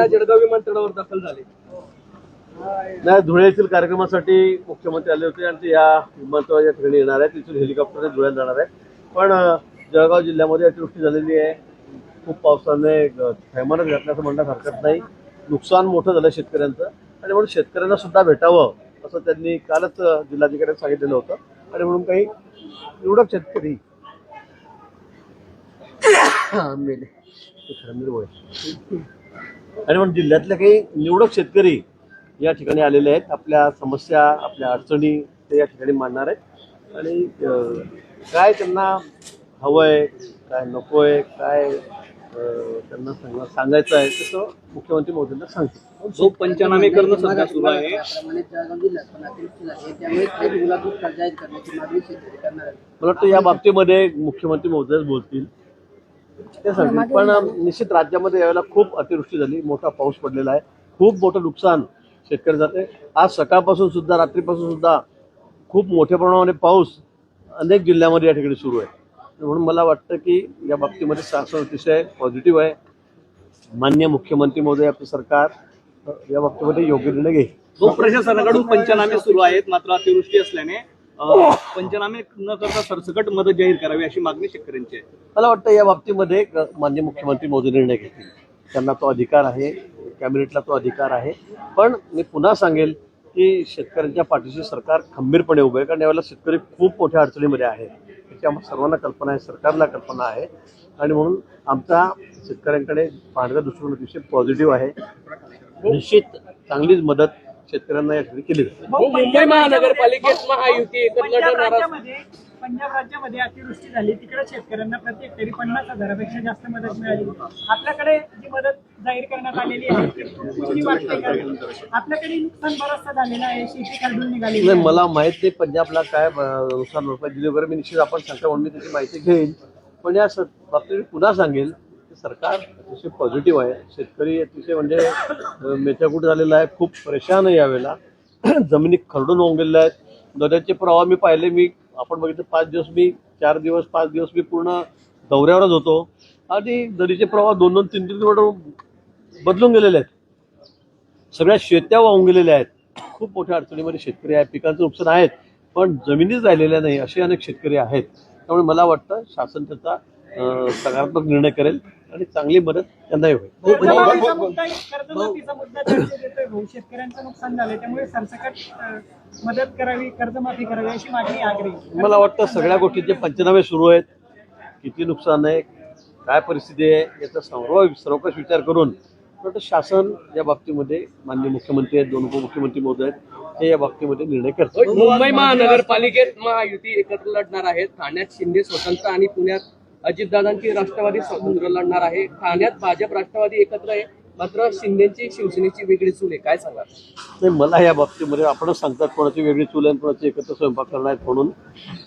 या जळगाव विमानतळावर दाखल झाले. नाही धुळे येथील कार्यक्रमासाठी मुख्यमंत्री आले होते आणि ते या विमानतळाच्या ठिकाणी येणार आहेत. तिथून हेलिकॉप्टरने धुळ्यात जाणार आहेत. पण जळगाव जिल्ह्यामध्ये अतिवृष्टी झालेली आहे. खूप पावसाने थैमानच घातल्याचं असं म्हणण्यास हरकत नाही. नुकसान मोठं झालं शेतकऱ्यांचं. आणि म्हणून शेतकऱ्यांना सुद्धा भेटावं असं त्यांनी कालच अं, जिल्हाधिकाऱ्यांनी सांगितलेलं होतं. आणि म्हणून काही निवडक शेतकरी मेले. आणि म्हणून जिल्ह्यातले काही निवडक शेतकरी या ठिकाणी आलेले आहेत. आपल्या समस्या आपल्या अडचणी ते या ठिकाणी मांडणार आहेत. आणि काय त्यांना हवंय काय नकोय काय त्यांना सांग सांगायचं आहे तसं मुख्यमंत्री मोदींना सांगतील. जो पंचनामे करणं सध्या सुरू आहे. मला वाटतं या बाबतीमध्ये मुख्यमंत्री महोदयच बोलतील. ते सांगतील पण निश्चित राज्यामध्ये यावेळेला खूप अतिवृष्टी झाली. मोठा पाऊस पडलेला आहे. खूप मोठं नुकसान शेतकरी जाते आज सकाळपासून सुद्धा रात्रीपासून सुद्धा खूप मोठ्या प्रमाणामध्ये पाऊस अनेक जिल्ह्यामध्ये या ठिकाणी सुरू आहे. म्हणून मला वाटतं की या बाबतीमध्ये शासन अतिशय पॉझिटिव्ह आहे. मान्य मुख्यमंत्री महोदय आपलं सरकार या बाबतीमध्ये योग्य निर्णय घेईल. प्रशासनाकडून पंचनामे सुरू आहेत मात्र अतिवृष्टी असल्याने पंचनामे न करता सरसकट मदत जाहीर करावी अशी मागणी शेतकऱ्यांची आहे. मला वाटतं या बाबतीमध्ये माननीय मुख्यमंत्री मोदी निर्णय घेतील. त्यांना तो अधिकार आहे कॅबिनेटला तो अधिकार आहे. पण मी पुन्हा सांगेल की शेतकऱ्यांच्या पाठीशी सरकार खंबीरपणे उभं आहे कारण यावेळेला शेतकरी खूप मोठ्या अडचणीमध्ये आहे. याची आम्हाला सर्वांना कल्पना आहे सरकारला कल्पना आहे. आणि म्हणून आमचा शेतकऱ्यांकडे पाहण्याचा दृष्टिकोन अतिशय पॉझिटिव्ह आहे. निश्चित चांगलीच मदत शेतकऱ्यांना या ठिकाणी केली जाते. मुंबई महानगरपालिकेत महायुती एकत्र पंजाब लढणार राज्यामध्ये पंजाब राज्यामध्ये अतिवृष्टी झाली तिकडे शेतकऱ्यांना प्रत्येक तरी पन्नास हजारापेक्षा जास्त मदत मिळाली. आपल्याकडे जी मदत जाहीर करण्यात आलेली आहे आपल्याकडे नुकसान बरचसं झालेलं आहे शेती खरडून निघाली नाही मला माहीत नाही पंजाबला काय नुकसान भरपाई दिली वगैरे. मी निश्चित आपण सांगता म्हणून मी त्याची माहिती घेईन. पण या बाबतीत मी पुन्हा सांगेल सरकार अतिशय पॉझिटिव्ह आहे. शेतकरी अतिशय म्हणजे अं, मेथ्याकूट झालेला आहे. खूप परेशान आहे यावेळेला. जमिनी खरडून होऊन गेलेल्या आहेत. नद्याचे प्रवाह मी पाहिले मी आपण बघितलं पाच दिवस मी चार दिवस पाच दिवस मी पूर्ण दौऱ्यावरच होतो. आणि नदीचे प्रवाह दोन दोन तीन तीन किलोमीटर बदलून गेलेले आहेत. सगळ्या शेत्या वाहून गेलेल्या आहेत. खूप मोठ्या अडचणीमध्ये शेतकरी आहेत. पिकांचं नुकसान आहेत. पण जमिनीच राहिलेल्या नाही असे अनेक शेतकरी आहेत. त्यामुळे मला वाटतं शासन त्याचा सकारात्मक निर्णय करेल आणि चांगली मदत त्यांनाही होईल. कर्जमाफीचा मुद्दा कर्जमाफीचा मुद्दा चर्चेत येतोय भाऊ. शेतकऱ्यांचं नुकसान झालंय त्यामुळे सरसकट अं, मदत करावी कर्जमाफी करावी अशी मागणी आग्रही मला वाटतं सगळ्या गोष्टींचे पंचनामे सुरू आहेत. किती नुकसान आहे काय परिस्थिती आहे याचा सर्व सर्वकष विचार करून मला वाटतं शासन या बाबतीमध्ये माननीय मुख्यमंत्री आहेत दोन उपमुख्यमंत्री महोदय आहेत हे या बाबतीमध्ये निर्णय करतात मुंबई महानगरपालिकेत महायुती एकत्र लढणार आहे ठाण्यात शिंदे स्वतंत्र आणि पुण्यात अजितदादांची राष्ट्रवादी स्वतंत्र लढणार आहे. ठाण्यात भाजप राष्ट्रवादी एकत्र आहे. मात्र शिंदेची शिवसेनेची वेगळी चूल आहे. काय सांगा नाही मला या बाबतीमध्ये आपणच सांगतात कोणाची वेगळी चूल आहे आणि कोणाची एकत्र स्वयंपाक करणार आहेत म्हणून.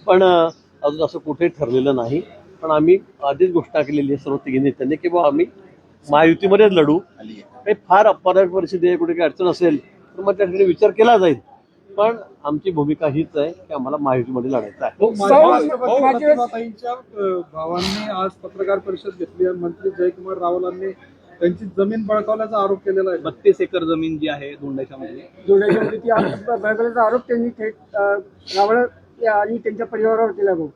पण अजून असं कुठेही ठरलेलं नाही. पण आम्ही आधीच घोषणा केलेली आहे सर्व तिघी नेत्यांनी की बाबा आम्ही महायुतीमध्येच लढू. काही फार अपवादात्मक परिस्थिती आहे. कुठे काही अडचण असेल तर मग त्या ठिकाणी विचार केला जाईल. पण आमची भूमिका हीच आहे की आम्हाला महायुतीमध्ये लढायचं आहे. ताईंच्या अ, भावांनी आज पत्रकार परिषद घेतली आहे. मंत्री जयकुमार रावलांनी त्यांची जमीन बळकावल्याचा आरोप केलेला आहे. बत्तीस एकर जमीन जी आहे बळकवल्याचा आरोप त्यांनी थेट रावळ आणि त्यांच्या परिवारावर केला भाऊ.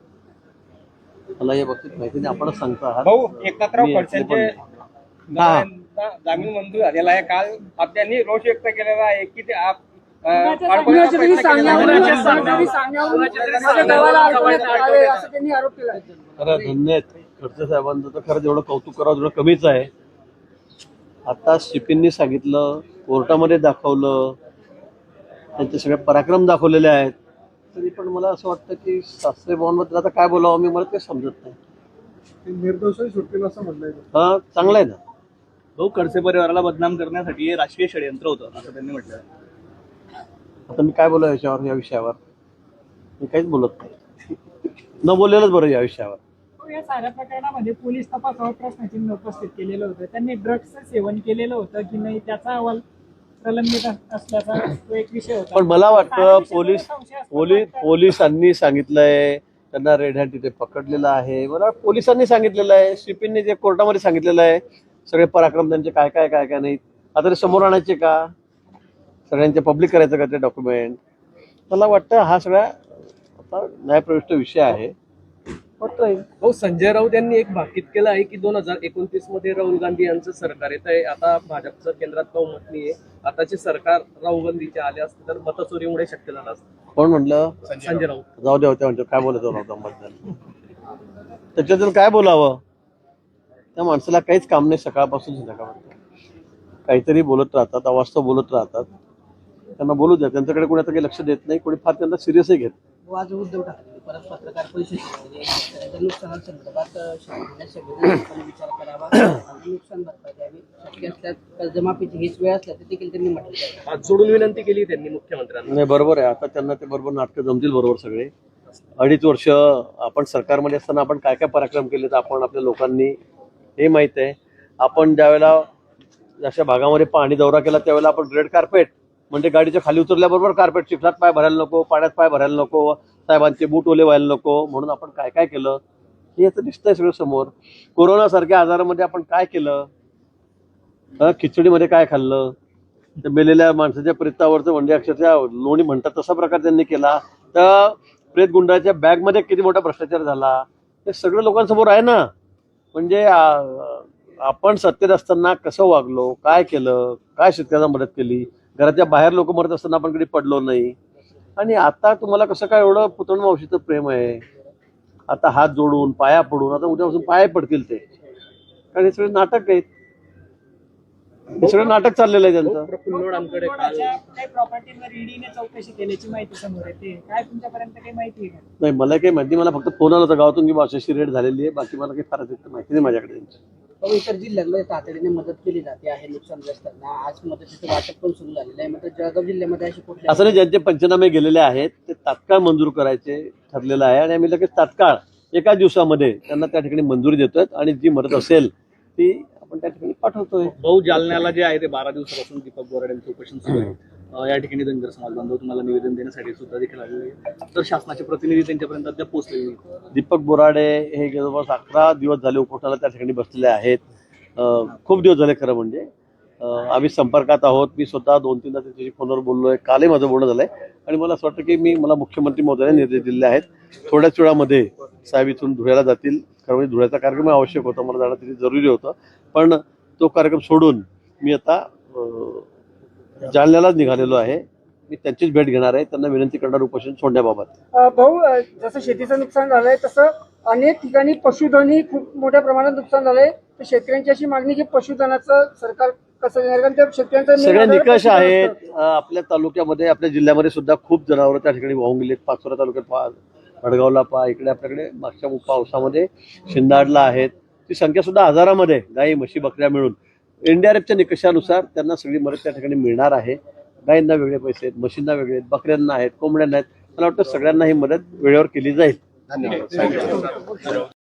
मला या बाबतीत माहिती नाही. आपणच सांगता आहात. भाऊ एकनाथराव खडसेंचे हा. जामीन मंजूर झालेला आहे. काल त्यांनी रोष व्यक्त केलेला आहे की ते आप कुणाच्या तरी असं त्यांनी आरोप केला. खरं धन्य खडसे साहेबांचं तर खरं जेवढं कौतुक करावं तेवढं कमीच आहे. आता शिपींनी सांगितलं कोर्टामध्ये दाखवलं त्यांचे सगळे पराक्रम दाखवलेले आहेत. तरी पण मला असं वाटतं की शास्त्रीय भवनबद्दल आता काय बोलावं मी मला ते समजत नाही. निर्दोषही सुटतील असं म्हणलंय हा चांगलं आहे ना? भाऊ खडसे परिवाराला बदनाम करण्यासाठी हे राजकीय षडयंत्र होतं असं त्यांनी म्हटलं. आता मी काय बोलावं याच्यावर या विषयावर? मी काहीच बोलत नाही. न बोललेलंच बरं या विषयावर. हो, या साऱ्या प्रकरणामध्ये पोलीस तपासावर प्रश्नचिन्ह उपस्थित केलेलं होतं. त्यांनी ड्रग्सचं सेवन केलेलं होतं की नाही त्याचा अहवाल प्रलंबित अस- असल्याचा तो एक विषय होता. पण मला वाटतं पोलीस पोलीस. पोलिसांनी सांगितलंय त्यांना रेड हँड तिथे पकडलेलं आहे. मला पोलिसांनी सांगितलेलं आहे शिपींनी जे कोर्टामध्ये सांगितलेलं आहे सगळे पराक्रम त्यांचे काय काय काय काय नाही आता ते समोर आणायचे का? सगळ्यांचे पब्लिक करायचं का ते डॉक्युमेंट मला वाटतं हा सगळा आता न्यायप्रविष्ट विषय आहे. भाऊ संजय राऊत यांनी एक भाकीत केलं आहे की दोन हजार एकोणतीसमध्ये राहुल गांधी यांचं सरकार येत आहे आता भाजपचं केंद्रात बहुमत नाही आहे आताचे सरकार राहुल गांधीचे आले असते तर मतचोरीमुळे शक्य झालं असतं. कोण म्हटलं? संजय राऊत. जाऊ दे होत्या म्हणजे काय बोलायचं मतदान त्याच्यातून काय बोलावं? त्या माणसाला काहीच काम नाही सकाळपासून संध्याकाळपर्यंत. काहीतरी बोलत राहतात अवास्तव बोलत राहतात. त्यांना बोलू द्या. त्यांच्याकडे कोणी आता काही लक्ष देत नाही कोणी फार त्यांना सिरियसही घेत नाही. आज उद्धव ठाकरे परत पत्रकार परिषद घेतली आहे. शेतकऱ्यांच्या नुकसानासंदर्भात अ, शासनाने सगळ्यांनी आपण विचार करावा. आणि नुकसान भरपाई द्यावी. शक्य असल्यास कर्जमाफीची हीच वेळ असल्यास देखील त्यांनी म्हटलं आहे. हात जोडून विनंती केली त्यांनी मुख्यमंत्र्यांना. नाही बरोबर आहे. आता त्यांना ते बरोबर नाटकं जमतील बरोबर सगळे. अडीच वर्ष आपण सरकारमध्ये असताना आपण काय काय पराक्रम केले तर आपण आपल्या लोकांनी हे माहीत आहे. आपण ज्यावेळेला जशा भागामध्ये पाणी दौरा केला त्यावेळेला आपण रेड कार्पेट म्हणजे गाडीच्या खाली उतरल्याबरोबर कार्पेट चिखलात पाय भरायला नको पाण्यात पाय भरायला नको साहेबांचे बूट ओले व्हायला नको म्हणून आपण काय काय केलं? हे तर दिसतंय सगळं समोर. कोरोनासारख्या आजारामध्ये आपण काय केलं? खिचडीमध्ये काय खाल्लं? त्या मेलेल्या माणसाच्या प्रेतावरचं म्हणजे अक्षरशः लोणी म्हणतात तसा प्रकार त्यांनी केला. तर प्रेत गुंडाच्या बॅगमध्ये किती मोठा भ्रष्टाचार झाला? हे सगळं लोकांसमोर आहे ना? म्हणजे आपण सत्तेत असताना कसं वागलो? काय केलं? काय शेतकऱ्यांना मदत केली? घराच्या बाहेर लोक मरत असताना आपण कधी पडलो नाही. आणि आता तुम्हाला कसं काय एवढं पुतण मावशीचं प्रेम आहे? आता हात जोडून पाया पडून आता उद्यापासून पाया पडतील ते. कारण हे सगळे नाटक आहेत. हे सगळं नाटक चाललेलं आहे त्यांचं. प्रफुल्ल आमकडे काल कोणाच्या काही प्रॉपर्टीवर ईडीने चौकशी केल्याची माहिती समोर येते. काय तुमच्यापर्यंत काही माहिती आहे का? नाही मला काही माहिती मला फक्त फोन आला होता गावातून की अशी रेट झालेली आहे. बाकी मला काही फार माहिती नाही माझ्याकडे त्यांची. पण इतर जिल्ह्यांमध्ये तातडीने मदत केली जाते आहे नुकसानग्रस्तांना आज मदतीचं वाटप पण सुरू झालेलं आहे. मात्र जळगाव जिल्ह्यामध्ये अशी कुठल्या असं नाही ज्यांचे पंचनामे गेलेले आहेत ते तात्काळ मंजूर करायचे ठरलेलं आहे. आणि आम्ही लगेच तात्काळ एका दिवसामध्ये त्यांना त्या ठिकाणी मंजुरी देतोय आणि जी मदत असेल ती आपण त्या ठिकाणी पाठवतोय. भाऊ जालन्याला जे आहे ते बारा दिवसापासून दीपक बोराडेंचं उपोषण सुरू आहे. या ठिकाणी धनगर समाज बांधव तुम्हाला निवेदन देण्यासाठी सुद्धा देखील आलेले तर शासनाचे प्रतिनिधी त्यांच्यापर्यंत अद्याप पोहोचलेले दीपक बोराडे हे जवळपास अकरा दिवस झाले उपोषणाला त्या ठिकाणी बसलेले आहेत. अं, खूप दिवस झाले खरं म्हणजे. अं, आम्ही संपर्कात आहोत. मी स्वतः दोन तीनदा त्याच्याशी फोनवर बोललोय. कालही माझं बोलणं झालंय. आणि मला असं वाटतं की मी मला मुख्यमंत्री महोदयाने निर्देश दिलेले आहेत. थोड्याच वेळामध्ये साहेब इथून धुळ्याला जातील. खरं म्हणजे धुळ्याचा कार्यक्रम आवश्यक होता. मला जाणं तिथे जरुरी होतं. पण तो कार्यक्रम सोडून मी आता अं, जालन्यालाच निघालेलो आहे. मी त्यांचीच भेट घेणार आहे. त्यांना विनंती करणार उपोषण सोडण्याबाबत. भाऊ जसं शेतीचं नुकसान झालंय तसं अनेक ठिकाणी पशुधनही खूप मोठ्या प्रमाणात नुकसान झालंय. तर शेतकऱ्यांची अशी मागणी की पशुधनाचं सरकार कसं देणार? कारण त्या शेतकऱ्यांचा सगळे निकष आहेत. आपल्या तालुक्यामध्ये आपल्या जिल्ह्यामध्ये सुद्धा खूप जनावरं त्या ठिकाणी वाहून गेलेत. पाचोरा तालुक्यात पहा भडगावला पहा इकडे आपल्याकडे मागच्या पावसामध्ये शिंदाडला आहेत. ती संख्या सुद्धा हजारामध्ये. गाई म्हशी बकऱ्या मिळून. एनडीआरएफच्या निकषानुसार त्यांना सगळी मदत त्या ठिकाणी मिळणार आहे. गायींना वेगळे पैसे आहेत म्हशींना वेगळे आहेत बकऱ्यांना आहेत कोंबड्यांना आहेत. मला वाटतं सगळ्यांना ही मदत वेळेवर केली जाईल.